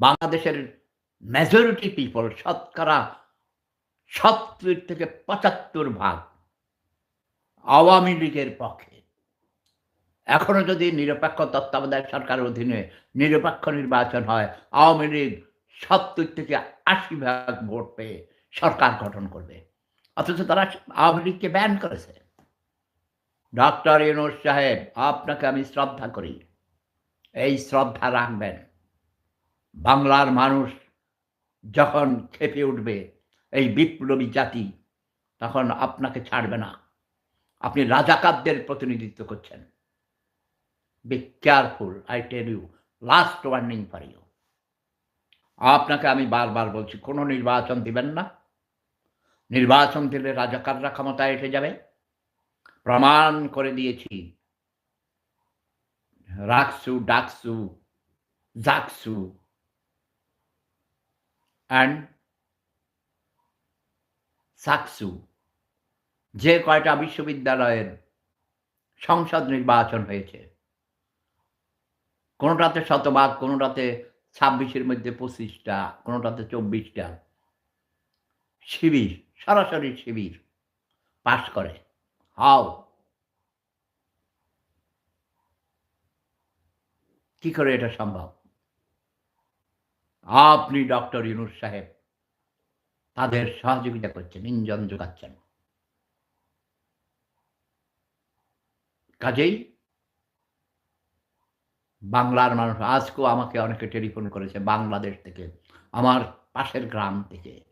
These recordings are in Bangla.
বাংলাদেশের মেজরিটি পিপল শতকরা সত্তর থেকে পঁচাত্তর ভাগ আওয়ামী লীগের পক্ষে। এখনও যদি নিরপেক্ষ তত্ত্বাবধায়ক সরকারের অধীনে নিরপেক্ষ নির্বাচন হয়, আওয়ামী লীগ সত্তর থেকে আশি ভাগ ভোট পেয়ে সরকার গঠন করবে। অথচ তারা আওয়ামী লীগকে ব্যান করেছে। ডক্টর ইউনুস সাহেব, আপনাকে আমি শ্রদ্ধা করি। এই শ্রদ্ধা রাখবেন। বাংলার মানুষ যখন খেপে উঠবে এই বিপ্লবী জাতি, তখন আপনাকে ছাড়বে না। আপনি রাজাকারদের প্রতিনিধিত্ব করছেন। Be careful I tell you last warning for you আপনাকে আমি বারবার বলছি, কোনো নির্বাচন দিবেন না। নির্বাচন দিলে রাজাকাররা ক্ষমতায় এসে যাবে। প্রমাণ করে দিয়েছি। রাখসু, ডাকসু জাকসু অ্যান্ড সাকসু যে কয়টা বিশ্ববিদ্যালয়ের সংসদ নির্বাচন হয়েছে, কোনোটাতে শতভাগ, কোনোটাতে ছাব্বিশের মধ্যে পঁচিশটা, কোনোটাতে চব্বিশটা, শিবির, সরাসরি শিবির পাশ করে। হাও! কি করে এটা সম্ভব? আপনি ডক্টর ইউনুস সাহেব, তাদের সহযোগিতা করছেন ইঞ্জন যোগাচ্ছেন। কাজেই বাংলার মানুষ আজকেও আমাকে অনেকে টেলিফোন করেছে, বাংলাদেশ থেকে, আমার পাশের গ্রাম থেকে।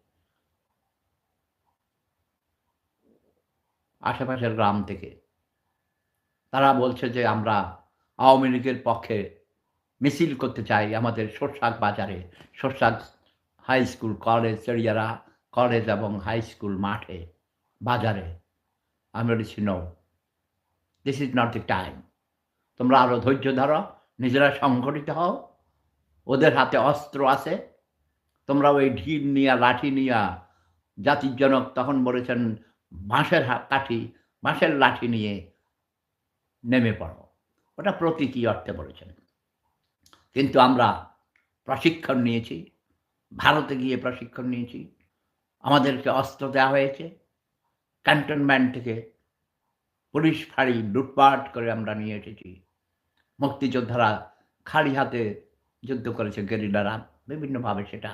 আশেপাশের গ্রাম থেকে। তারা বলছে যে আমরা আওয়ামী লীগের পক্ষে মিছিল করতে চাই আমাদের সরষাক বাজারে সরষাক হাই স্কুল কলেজ চড়িয়ারা কলেজ এবং হাই স্কুল মাঠে, বাজারে। আমি বলেছি no this is not the time তোমরা আরও ধৈর্য ধরো, নিজেরা সংগঠিত হও, ওদের হাতে অস্ত্র আছে। তোমরা ওই ঢিল নিয়া, লাঠি নিয়া, জাতির জনক তখন বলেছেন, বাঁশের কাঠি, বাঁশের লাঠি নিয়ে নেমে পড়ো। ওটা প্রতীকী অর্থে বলেছেন। কিন্তু আমরা প্রশিক্ষণ নিয়েছি, ভারতে গিয়ে প্রশিক্ষণ নিয়েছি, আমাদেরকে অস্ত্র দেওয়া হয়েছে ক্যান্টনমেন্ট থেকে পুলিশ ফাঁড়ি লুটপাট করে আমরা নিয়ে এসেছি। মুক্তিযোদ্ধারা খালি হাতে যুদ্ধ করেছে, গেরিলারা, বিভিন্নভাবে সেটা